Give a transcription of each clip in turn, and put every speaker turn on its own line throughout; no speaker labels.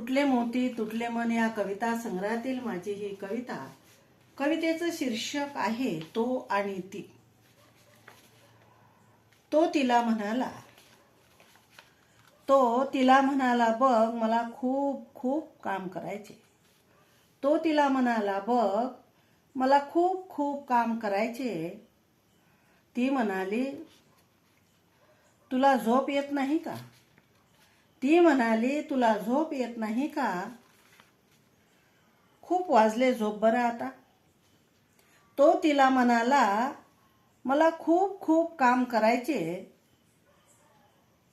फुटले मोती तुटले मन या कविता संग्रहातील माझी ही कविता. कवितेचं शीर्षक आहे तो आणि ती. तो तिला म्हणाला तो तिला म्हणाला बघ मला खूप खूप काम करायचे. तो तिला म्हणाला बघ मला खूप खूप काम करायचे. ती म्हणाली तुला झोप येत नाही का? ती म्हणाली तुला झोप येत नाही का? खूप वाजले झोप बरं आता. तो तिला म्हणाला मला खूप खूप काम करायचे.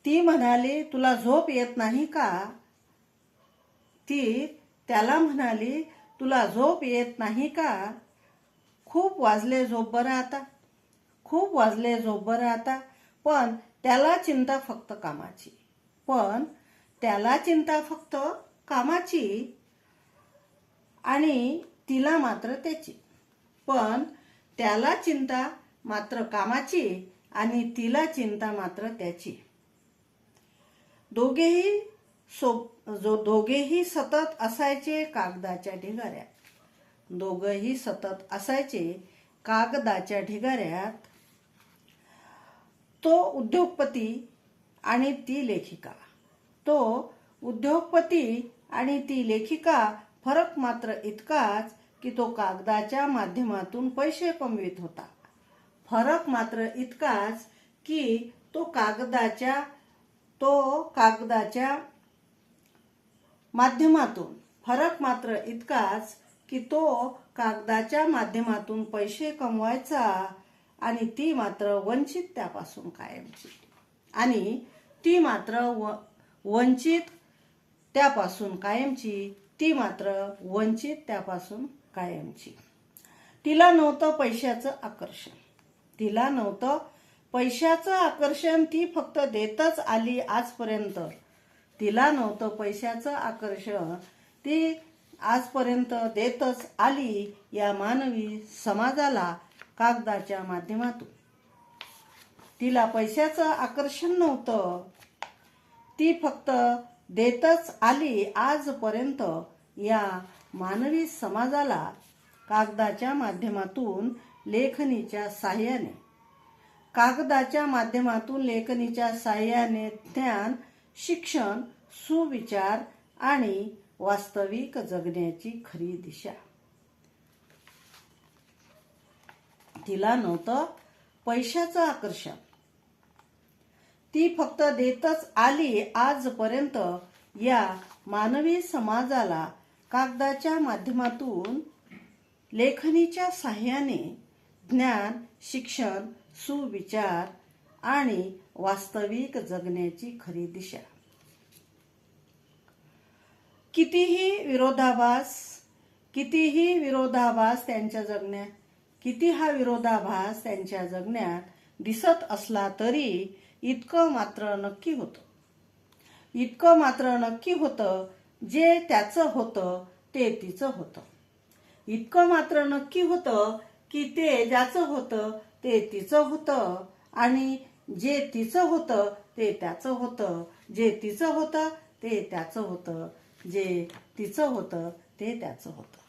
ती म्हणाली तुला झोप येत नाही का? ती त्याला म्हणाली तुला झोप येत नाही का? खूप वाजले झोप बरं आता. खूप वाजले झोप बरं आता पण त्याला चिंता फक्त कामाची. पण त्याला चिंता फक्त कामाची आणि तिला मात्र त्याची. पण त्याला चिंता मात्र कामाची आणि तिला चिंता मात्र त्याची. दोघेही सो जो दोघेही सतत असायचे कागदाच्या ढिगाऱ्यात. दोघंही सतत असायचे कागदाच्या ढिगाऱ्यात. तो उद्योगपती आणि ती लेखिका. तो उद्योगपती आणि ती लेखिका फरक मात्र इतकाच की तो कागदाच्या माध्यमातून पैसे कमवित होता. फरक मात्र इतकाच की तो कागदाच्या तो कागदाच्या माध्यमातून फरक मात्र इतकाच की तो कागदाच्या माध्यमातून पैसे कमवायचा आणि ती मात्र वंचित त्यापासून कायमची. आणि ती मात्र व वंचित त्यापासून कायमची ती मात्र वंचित त्यापासून कायमची. तिला नव्हतं पैशाचं आकर्षण. तिला नव्हतं पैशाचं आकर्षण ती फक्त देतच आली आजपर्यंत. तिला नव्हतं पैशाचं आकर्षण ती आजपर्यंत देतच आली या मानवी समाजाला कागदाच्या माध्यमातून. तिला पैशाचं आकर्षण नव्हतं. ती फक्त देतच आली आजपर्यंत या मानवी समाजाला कागदाच्या माध्यमातून लेखनीच्या साह्याने. कागदाच्या माध्यमातून लेखनीच्या साह्याने ज्ञान शिक्षण सुविचार आणि वास्तविक जगण्याची खरी दिशा. तिला नव्हतं पैशाचं आकर्षण. ती फक्त देतच आली आजपर्यंत या मानवी समाजाला कागदाच्या माध्यमातून लेखनीच्या साह्याने ज्ञान शिक्षण सुविचार आणि वास्तविक जगण्याची खरी दिशा. कितीही विरोधाभास कितीही विरोधाभास त्यांच्या जगण्यात किती हा विरोधाभास त्यांच्या जगण्यात दिसत असला तरी इतकं मात्र नक्की होतं. इतकं मात्र नक्की होतं जे त्याचं होतं ते तिचं होतं. इतकं मात्र नक्की होतं की ते ज्याचं होतं ते तिचं होतं आणि जे तिचं होतं ते त्याचं होतं. जे तिचं होतं ते त्याचं होतं. जे तिचं होतं ते त्याचं होतं.